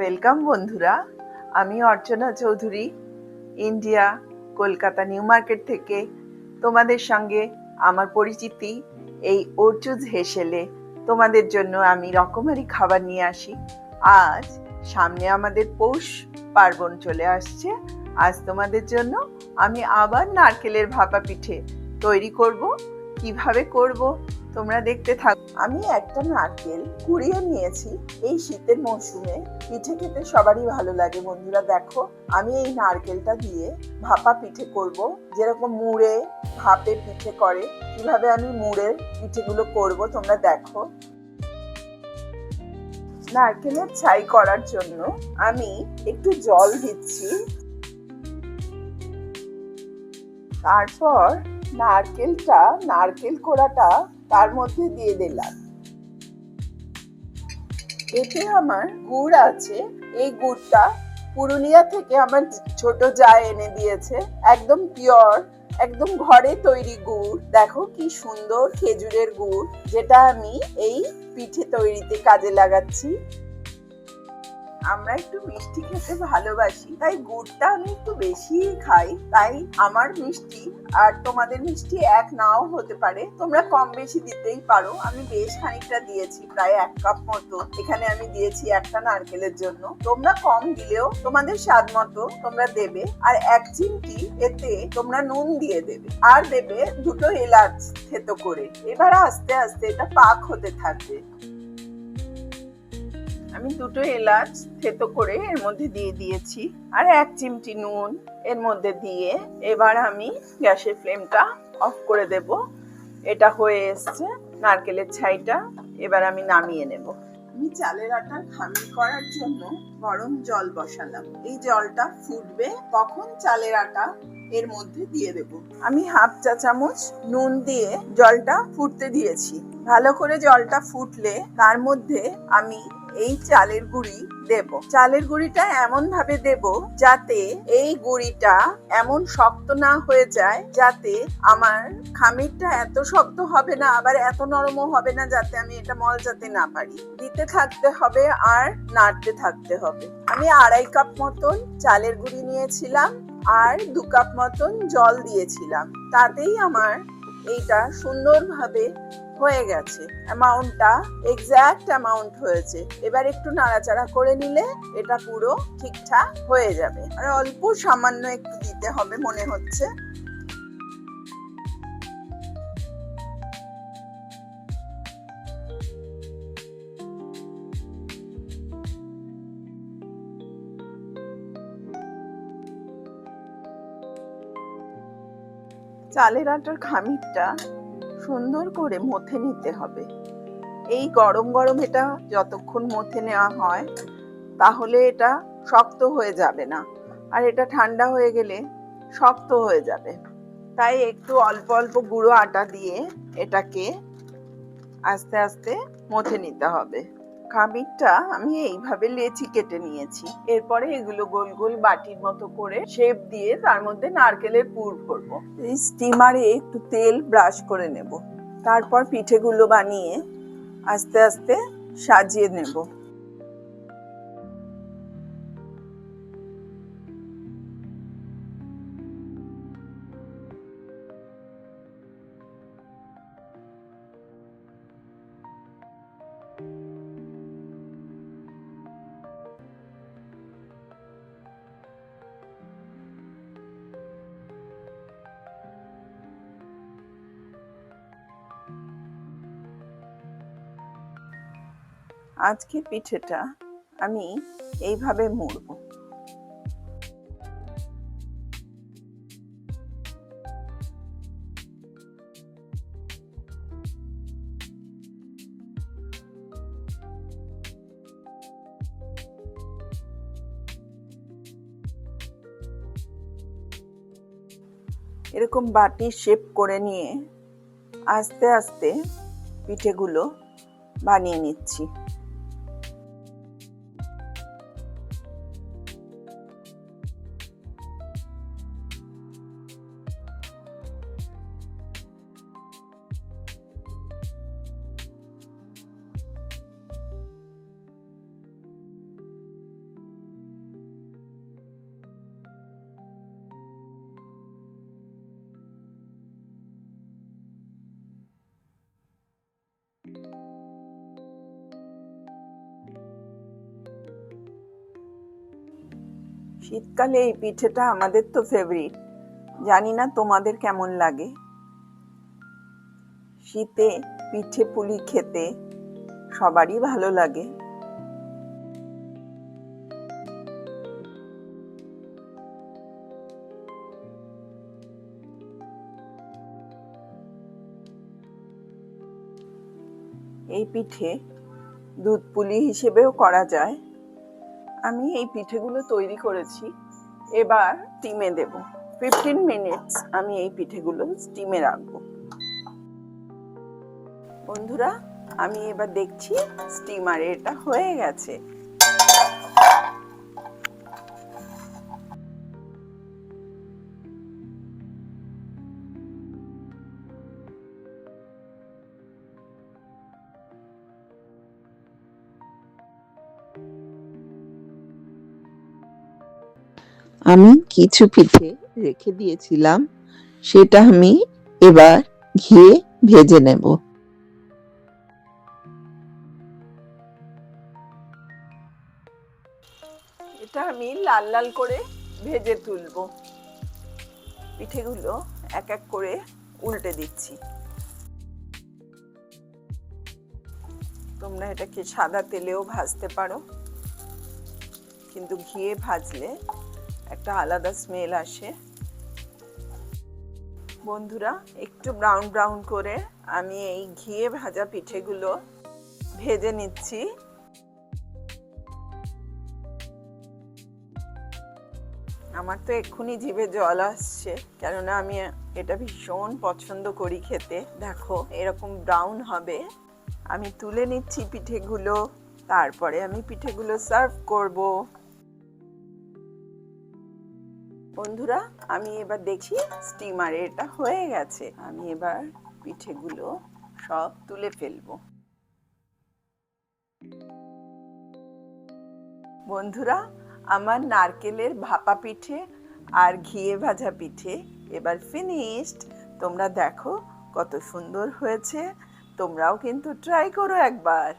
Welcome বন্ধুরা। আমি Archana Chowdhury India Kolkata new market থেকে। তোমাদের সঙ্গে আমার পরিচিতি এই অর্চুজ হেসেলে। তোমাদের জন্য আমি রকমারি খাবার নিয়ে আসি। আজ সামনে আমাদের পৌষ পার্বণ চলে আসছে। আজ তোমাদের জন্য আমি আবার নারকেলের ভাপা পিঠে তৈরি করব। কীভাবে করব তোমরা দেখতে থাক। আমি একটা নারকেল কুড়িয়ে নিয়েছি এই শীতের মৌসুমে। পিঠে খেতে সবারই ভালো লাগে বন্ধুরা, দেখো। আমি এই নারকেলটা দিয়ে ভাপা পিঠে করব। যেরকম মুড়ে ভাপে পিঠে করে, কীভাবে আমি মুড়ের পিঠেগুলো করব তোমরা দেখো। নারকেলের ছাই করার জন্য আমি একটু জল দিচ্ছি। তারপর নারকেলটা, নারকেল কোড়াটা তার মধ্যে দিয়ে দিলাম। এতে আমার গুড় আছে। এই গুড়টা পুরুলিয়া থেকে আমার ছোট যা এনে দিয়েছে, একদম পিওর, একদম ঘরে তৈরি গুড়। দেখো কি সুন্দর খেজুরের গুড়, যেটা আমি এই পিঠে তৈরিতে কাজে লাগাচ্ছি। আমরা একটু মিষ্টি খেতে ভালোবাসি, তাই গুড়টা আমি একটু বেশি খাই। তাই আমার মিষ্টি আর তোমাদের মিষ্টি এক নাও হতে পারে। তোমরা কম বেশি দিতেই পারো। আমি বেশ খানিকটা দিয়েছি, প্রায় এক কাপ মতো। এখানে আমি দিয়েছি একটা নারকেলের জন্য। তোমরা কম দিলেও তোমাদের স্বাদ মতো তোমরা দেবে। আর এক চিমটি এতে তোমরা নুন দিয়ে দেবে। আর দেবে দুটো এলাচ থেতো করে। এবার আস্তে আস্তে এটা পাক হতে থাকবে। আমি দুটো এলাচ থেতো করে এর মধ্যে দিয়ে দিয়েছি, আর এক চিমটি নুন এর মধ্যে দিয়ে এবার আমি গ্যাসের ফ্লেমটা অফ করে দেব। এটা হয়ে এসছে নারকেলের ছাইটা, এবার আমি নামিয়ে নেব। আমি চালের আটার খামির করার জন্য গরম জল বসালাম। এই জলটা ফুটবে তখন চালের আটা এর মধ্যে দিয়ে দেব। আমি হাফ চা চামচ নুন দিয়ে জলটা ফুটতে দিয়েছি। ভালো করে জলটা ফুটলে তার মধ্যে আমি এই চালের গুঁড়ি দেব। চালের গুঁড়িটা এমন ভাবে দেব যাতে এই গুঁড়িটা এমন শক্ত না হয়ে যায়, যাতে আমার খামিরটা এত শক্ত হবে না, আবার এত নরমও হবে না যাতে আমি এটা মলজাতে না পারি। দিতে থাকতে হবে আর নাড়তে থাকতে হবে। আমি আড়াই কাপ মতন চালের গুঁড়ি নিয়েছিলাম আর দু কাপ মতন জল দিয়েছিলাম। তাতেই আমার এইটা সুন্দরভাবে হয়ে গেছে। অ্যামাউন্টটা এক্স্যাক্ট অ্যামাউন্ট হয়েছে। এবার একটু নাড়াচাড়া করে নিলে এটা পুরো ঠিকঠাক হয়ে যাবে। আর অল্প সামান্য একটু দিতে হবে মনে হচ্ছে। চালের আটার খামিরটা সুন্দর করে মথে নিতে হবে। এই গরম গরম এটা যতক্ষণ মথে নেওয়া হয়, তাহলে এটা শক্ত হয়ে যাবে না। আর এটা ঠান্ডা হয়ে গেলে শক্ত হয়ে যাবে। তাই একটু অল্প অল্প গুঁড়ো আটা দিয়ে এটাকে আস্তে আস্তে মথে নিতে হবে। খামিরটা আমি এইভাবে লেচি কেটে নিয়েছি। এরপরে এগুলো গোল গোল বাটির মতো করে শেপ দিয়ে তার মধ্যে নারকেলের পুর করব স্টিমারে একটু তেল ব্রাশ করে নেব। তারপর পিঠেগুলো বানিয়ে আস্তে আস্তে সাজিয়ে নেব। আজকে পিঠেটা আমি এইভাবে মুড়ব। এরকম বাটি শেপ করে নিয়ে আস্তে আস্তে পিঠেগুলো বানিয়ে নিচ্ছি। শীতকালে এই পিঠেটা আমাদের তো ফেভারিট জানি না তোমাদের কেমন লাগে। শীতে পিঠে পুলি খেতে সবারই ভালো লাগে। এই পিঠে দুধ পুলি হিসেবেও করা যায়। আমি এই পিঠেগুলো তৈরি করেছি। এবার স্টিমে দেব। ফিফটিন মিনিটস আমি এই পিঠেগুলো স্টিমে রাখব। বন্ধুরা, আমি এবার দেখছি স্টিমারে এটা হয়ে গেছে। আমি কিছু পিঠে রেখে দিয়েছিলাম, সেটা আমি এবার ঘিয়ে ভেজে নেব। এটা আমি লাল লাল করে ভেজে তুলবো। পিঠেগুলো এক এক করে উল্টে দিচ্ছি। তোমরা এটাকে সাদা তেলেও ভাজতে পারো, কিন্তু ঘিয়ে ভাজলে একটা আলাদা স্মেল আসে। বন্ধুরা, একটু ব্রাউন ব্রাউন করে আমি এই ঘিয়ে ভাজা পিঠেগুলো ভেজে নিচ্ছি। আমার তো এক্ষুনি জিভে জল আসছে, কেননা আমি এটা ভীষণ পছন্দ করি খেতে। দেখো, এরকম ব্রাউন হবে। আমি তুলে নিচ্ছি পিঠেগুলো, তারপরে আমি পিঠেগুলো সার্ভ করব। বন্ধুরা, আমি এবার দেখি স্টিমারে এটা হয়ে গেছে। আমি এবার পিঠেগুলো সব তুলে ফেলব। বন্ধুরা, আমার নারকেলের ভাপা পিঠে আর ঘিয়ে ভাজা পিঠে এবার ফিনিশড তোমরা দেখো কত সুন্দর হয়েছে। তোমরাও কিন্তু ট্রাই করো একবার।